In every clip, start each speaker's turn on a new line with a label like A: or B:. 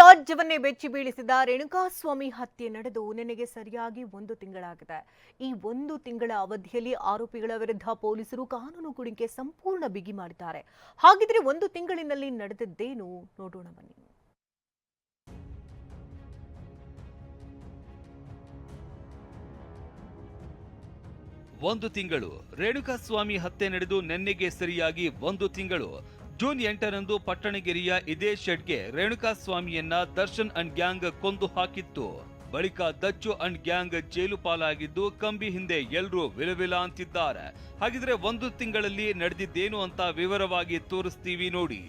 A: ರಾಜ್ಯವನ್ನೇ ಬೆಚ್ಚಿ ಬೀಳಿಸಿದ ರೇಣುಕಾಸ್ವಾಮಿ ಹತ್ಯೆ ನಡೆದು ನಿನಗೆ ಸರಿಯಾಗಿ ಒಂದು ತಿಂಗಳಾಗಿದೆ. ಈ ಒಂದು ತಿಂಗಳ ಅವಧಿಯಲ್ಲಿ ಆರೋಪಿಗಳ ವಿರುದ್ಧ ಪೊಲೀಸರು ಕಾನೂನು ಕುಣಿಕೆ ಸಂಪೂರ್ಣ ಬಿಗಿ ಮಾಡಿದ್ದಾರೆ. ಹಾಗಿದ್ರೆ ಒಂದು ತಿಂಗಳಿನಲ್ಲಿ ನಡೆದದ್ದೇನು? ನೋಡೋಣ ಬನ್ನಿ.
B: ಒಂದು ತಿಂಗಳು ರೇಣುಕಾಸ್ವಾಮಿ ಹತ್ಯೆ ನಡೆದು ನೆನ್ನೆಗೆ ಸರಿಯಾಗಿ ಒಂದು ತಿಂಗಳು ಜೂನ್ ಎಂಟರಂದು ಪಟ್ಟಣಗೆರೆಯ ಇದೇ ಶೆಡ್ಗೆ ರೇಣುಕಾ ಸ್ವಾಮಿಯನ್ನ ದರ್ಶನ್ ಅಂಡ್ ಗ್ಯಾಂಗ್ ಕೊಂದು ಹಾಕಿತ್ತು. ಬಳಿಕ ದಚ್ಚು ಅಂಡ್ ಗ್ಯಾಂಗ್ ಜೈಲು ಪಾಲಾಗಿದ್ದು ಕಂಬಿ ಹಿಂದೆ ಎಲ್ರೂ ವಿಲವಿಲ ಅಂತಿದ್ದಾರೆ. ಹಾಗಿದ್ರೆ ಒಂದು ತಿಂಗಳಲ್ಲಿ ನಡೆದಿದ್ದೇನು ಅಂತ ವಿವರವಾಗಿ ತೋರಿಸ್ತೀವಿ ನೋಡಿ.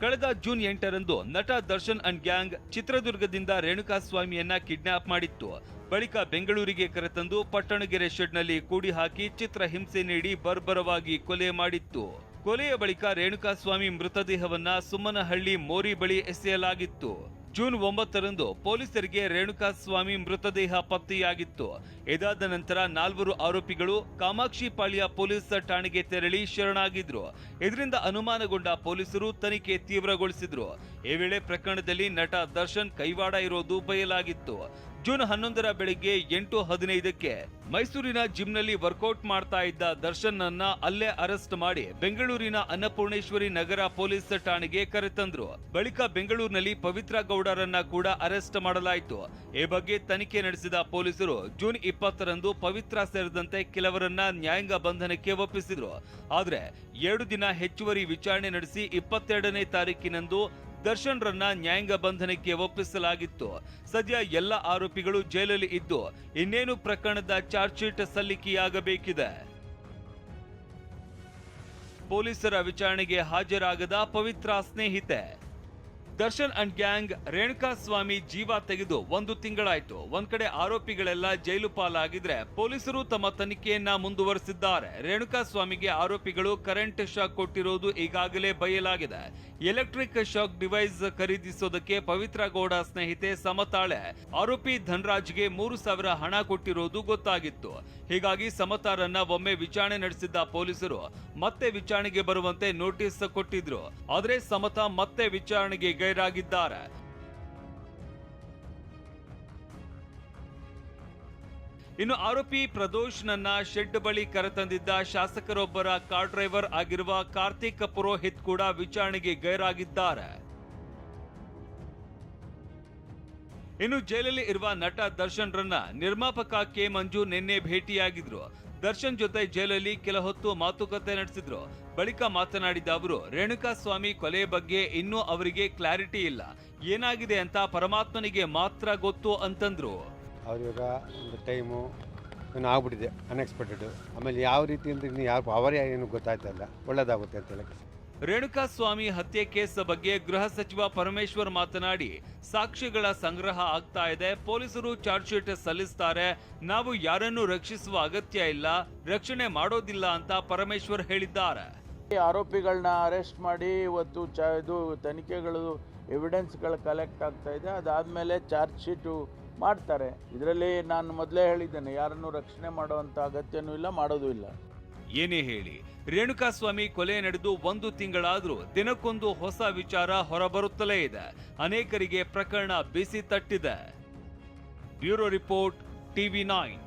B: ಕಳೆದ ಜೂನ್ ಎಂಟರಂದು ನಟ ದರ್ಶನ್ ಅಂಡ್ ಗ್ಯಾಂಗ್ ಚಿತ್ರದುರ್ಗದಿಂದ ರೇಣುಕಾಸ್ವಾಮಿಯನ್ನ ಕಿಡ್ನಾಪ್ ಮಾಡಿತ್ತು. ಬಳಿಕ ಬೆಂಗಳೂರಿಗೆ ಕರೆತಂದು ಪಟ್ಟಣಗೆರೆ ಶೆಡ್ನಲ್ಲಿ ಕೂಡಿ ಹಾಕಿ ಚಿತ್ರ ಹಿಂಸೆ ನೀಡಿ ಬರ್ಬರವಾಗಿ ಕೊಲೆ ಮಾಡಿತ್ತು. ಕೊಲೆಯ ಬಳಿಕ ರೇಣುಕಾಸ್ವಾಮಿ ಮೃತದೇಹವನ್ನ ಸುಮ್ಮನಹಳ್ಳಿ ಮೋರಿ ಬಳಿ ಎಸೆಯಲಾಗಿತ್ತು. ಜೂನ್ ಒಂಬತ್ತರಂದು ಪೊಲೀಸರಿಗೆ ರೇಣುಕಾಸ್ವಾಮಿ ಮೃತದೇಹ ಪತ್ತೆಯಾಗಿತ್ತು. ಇದಾದ ನಂತರ ನಾಲ್ವರು ಆರೋಪಿಗಳು ಕಾಮಾಕ್ಷಿಪಾಳ್ಯ ಪೊಲೀಸ್ ಠಾಣೆಗೆ ತೆರಳಿ ಶರಣಾಗಿದ್ರು. ಇದರಿಂದ ಅನುಮಾನಗೊಂಡ ಪೊಲೀಸರು ತನಿಖೆ ತೀವ್ರಗೊಳಿಸಿದ್ರು. ಈ ವೇಳೆ ಪ್ರಕರಣದಲ್ಲಿ ನಟ ದರ್ಶನ್ ಕೈವಾಡ ಇರೋದು ಬಯಲಾಗಿತ್ತು. ಜೂನ್ ಹನ್ನೊಂದರ ಬೆಳಿಗ್ಗೆ ಎಂಟು ಹದಿನೈದಕ್ಕೆ ಮೈಸೂರಿನ ಜಿಮ್ನಲ್ಲಿ ವರ್ಕೌಟ್ ಮಾಡ್ತಾ ಇದ್ದ ದರ್ಶನ್ ಅನ್ನ ಅಲ್ಲೇ ಅರೆಸ್ಟ್ ಮಾಡಿ ಬೆಂಗಳೂರಿನ ಅನ್ನಪೂರ್ಣೇಶ್ವರಿ ನಗರ ಪೊಲೀಸ್ ಠಾಣೆಗೆ ಕರೆತಂದ್ರು. ಬಳಿಕ ಬೆಂಗಳೂರಿನಲ್ಲಿ ಪವಿತ್ರ ಗೌಡರನ್ನ ಕೂಡ ಅರೆಸ್ಟ್ ಮಾಡಲಾಯಿತು. ಈ ಬಗ್ಗೆ ತನಿಖೆ ನಡೆಸಿದ ಪೊಲೀಸರು ಜೂನ್ ಇಪ್ಪತ್ತರಂದು ಪವಿತ್ರ ಸೇರಿದಂತೆ ಕೆಲವರನ್ನ ನ್ಯಾಯಾಂಗ ಬಂಧನಕ್ಕೆ ಒಪ್ಪಿಸಿದ್ರು. ಆದರೆ ಎರಡು ದಿನ ಹೆಚ್ಚುವರಿ ವಿಚಾರಣೆ ನಡೆಸಿ ಇಪ್ಪತ್ತೆರಡನೇ ತಾರೀಕಿನಂದು ದರ್ಶನ್ ರನ್ನ ನ್ಯಾಯಾಂಗ ಬಂಧನಕ್ಕೆ ಒಪ್ಪಿಸಲಾಗಿತ್ತು. ಸದ್ಯ ಎಲ್ಲ ಆರೋಪಿಗಳು ಜೈಲಲ್ಲಿ ಇದ್ದು, ಇನ್ನೇನು ಪ್ರಕರಣದ ಚಾರ್ಜ್ ಶೀಟ್ ಸಲ್ಲಿಕೆಯಾಗಬೇಕಿದೆ. ಪೊಲೀಸರ ವಿಚಾರಣೆಗೆ ಹಾಜರಾಗದ ಪವಿತ್ರ ಸ್ನೇಹಿತೆ. ದರ್ಶನ್ ಅಂಡ್ ಗ್ಯಾಂಗ್ ರೇಣುಕಾ ಸ್ವಾಮಿ ಜೀವ ತೆಗೆದು ಒಂದು ತಿಂಗಳಾಯ್ತು. ಒಂದ್ ಕಡೆ ಆರೋಪಿಗಳೆಲ್ಲ ಜೈಲು ಪಾಲಾಗಿದ್ರೆ ಪೊಲೀಸರು ತಮ್ಮ ತನಿಖೆಯನ್ನ ಮುಂದುವರೆಸಿದ್ದಾರೆ. ರೇಣುಕಾ ಸ್ವಾಮಿಗೆ ಆರೋಪಿಗಳು ಕರೆಂಟ್ ಶಾಕ್ ಕೊಟ್ಟಿರೋದು ಈಗಾಗಲೇ ಬಯಲಾಗಿದೆ. ಎಲೆಕ್ಟ್ರಿಕ್ ಶಾಕ್ ಡಿವೈಸ್ ಖರೀದಿಸೋದಕ್ಕೆ ಪವಿತ್ರ ಗೌಡ ಸ್ನೇಹಿತೆ ಸಮತಾಳೆ, ಆರೋಪಿ ಧನ್ರಾಜ್ಗೆ ಮೂರು ಸಾವಿರ ಹಣ ಕೊಟ್ಟಿರೋದು ಗೊತ್ತಾಗಿತ್ತು. ಹೀಗಾಗಿ ಸಮತಾರನ್ನ ಒಮ್ಮೆ ವಿಚಾರಣೆ ನಡೆಸಿದ್ದ ಪೊಲೀಸರು ಮತ್ತೆ ವಿಚಾರಣೆಗೆ ಬರುವಂತೆ ನೋಟಿಸ್ ಕೊಟ್ಟಿದ್ರು. ಆದ್ರೆ ಸಮತಾ ಮತ್ತೆ ವಿಚಾರಣೆಗೆ ಗೈರಾಗಿದ್ದಾರೆ. ಇನ್ನು ಆರೋಪಿ ಪ್ರದೋಷ್ ನನ್ನ ಶೆಡ್ ಬಳಿ ಕರೆತಂದಿದ್ದ ಶಾಸಕರೊಬ್ಬರ ಕಾರ್ ಡ್ರೈವರ್ ಆಗಿರುವ ಕಾರ್ತಿಕ್ ಪುರೋಹಿತ್ ಕೂಡ ವಿಚಾರಣೆಗೆ ಗೈರಾಗಿದ್ದಾರೆ. ಇನ್ನು ಜೈಲಲ್ಲಿ ಇರುವ ನಟ ದರ್ಶನ್ ರನ್ನ ನಿರ್ಮಾಪಕ ಕೆ ಮಂಜು ನಿನ್ನೆ ಭೇಟಿಯಾಗಿದ್ರು. ದರ್ಶನ್ ಜೊತೆ ಜೈಲಲ್ಲಿ ಕೆಲ ಹೊತ್ತು ಮಾತುಕತೆ ನಡೆಸಿದ್ರು. ಬಳಿಕ ಮಾತನಾಡಿದ ಅವರು, ರೇಣುಕಾ ಸ್ವಾಮಿ ಕೊಲೆ ಬಗ್ಗೆ ಇನ್ನೂ ಅವರಿಗೆ ಕ್ಲಾರಿಟಿ ಇಲ್ಲ. ಏನಾಗಿದೆ ಅಂತ ಪರಮಾತ್ಮನಿಗೆ ಮಾತ್ರ ಗೊತ್ತು ಅಂತಂದ್ರು.
C: ಅವ್ರು ಒಂದು ಟೈಮು ಇನ್ನು ಆಗ್ಬಿಟ್ಟಿದೆ ಅನ್ಎಕ್ಸ್ಪೆಕ್ಟೆಡ್ ಆಮೇಲೆ ಯಾವ ರೀತಿ ಅಂದ್ರೆ ಇನ್ನು ಯಾವ ಅವರೇ ಏನು ಗೊತ್ತಾಯ್ತಲ್ಲ ಒಳ್ಳೇದಾಗುತ್ತೆ ಅಂತ ಹೇಳಕ್ಕೆ
B: ರೇಣುಕಾ ಸ್ವಾಮಿ ಹತ್ಯೆ ಕೇಸ್ ಬಗ್ಗೆ ಗೃಹ ಸಚಿವ ಪರಮೇಶ್ವರ್ ಮಾತನಾಡಿ, ಸಾಕ್ಷಿಗಳ ಸಂಗ್ರಹ ಆಗ್ತಾ ಇದೆ, ಪೊಲೀಸರು ಚಾರ್ಜ್ ಶೀಟ್ ಸಲ್ಲಿಸ್ತಾರೆ, ನಾವು ಯಾರನ್ನು ರಕ್ಷಿಸುವ ಅಗತ್ಯ ಇಲ್ಲ, ರಕ್ಷಣೆ ಮಾಡೋದಿಲ್ಲ ಅಂತ ಪರಮೇಶ್ವರ್ ಹೇಳಿದ್ದಾರೆ.
D: ಆರೋಪಿಗಳನ್ನ ಅರೆಸ್ಟ್ ಮಾಡಿ, ಇವತ್ತು ಚ ಇದು ತನಿಖೆಗಳು ಎವಿಡೆನ್ಸ್ಗಳು ಕಲೆಕ್ಟ್ ಆಗ್ತಾ ಇದೆ, ಅದಾದಮೇಲೆ ಚಾರ್ಜ್ ಶೀಟು ಮಾಡ್ತಾರೆ. ಇದರಲ್ಲಿ ನಾನು ಮೊದಲೇ ಹೇಳಿದ್ದೇನೆ, ಯಾರನ್ನು ರಕ್ಷಣೆ ಮಾಡುವಂಥ ಅಗತ್ಯನೂ ಇಲ್ಲ, ಮಾಡೋದೂ ಇಲ್ಲ.
B: ಏನೇ ಹೇಳಿ, ರೇಣುಕಾಸ್ವಾಮಿ ಕೊಲೆ ನಡೆದು ಒಂದು ತಿಂಗಳಾದರೂ ದಿನಕ್ಕೊಂದು ಹೊಸ ವಿಚಾರ ಹೊರಬರುತ್ತಲೇ ಇದೆ. ಅನೇಕರಿಗೆ ಪ್ರಕರಣ ಬಿಸಿ ತಟ್ಟಿದೆ. Bureau report, TV nine.